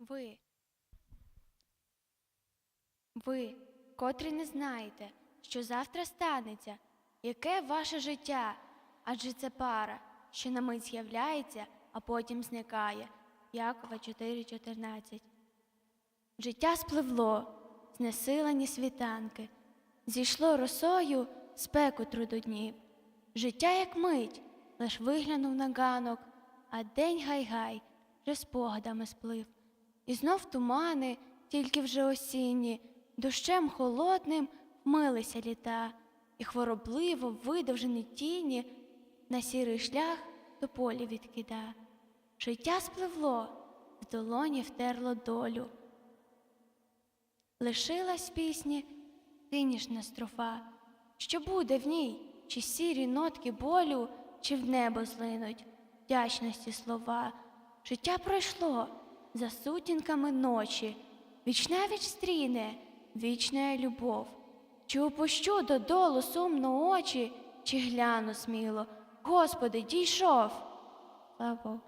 Ви. Ви, котрі не знаєте, що завтра станеться, яке ваше життя, адже це пара, що на мить з'являється, а потім зникає. Якова 4.14. Життя спливло, знесилені світанки, зійшло росою спеку трудоднів. Життя, як мить, лиш виглянув на ганок, а день гай-гай вже спогадами сплив. І знов тумани, тільки вже осінні, дощем холодним вмилися літа, і хворобливо видовжені тіні на сірий шлях до полі відкида. Життя спливло, в долоні втерло долю. Лишилась пісні фінішна строфа. Що буде в ній? Чи сірі нотки болю, чи в небо злинуть вдячності слова? Життя пройшло за сутінками ночі, вічна віч стріне, вічна любов. Чи опущу додолу сумно очі, чи гляну сміло? Господи, дійшов. Слава Богу.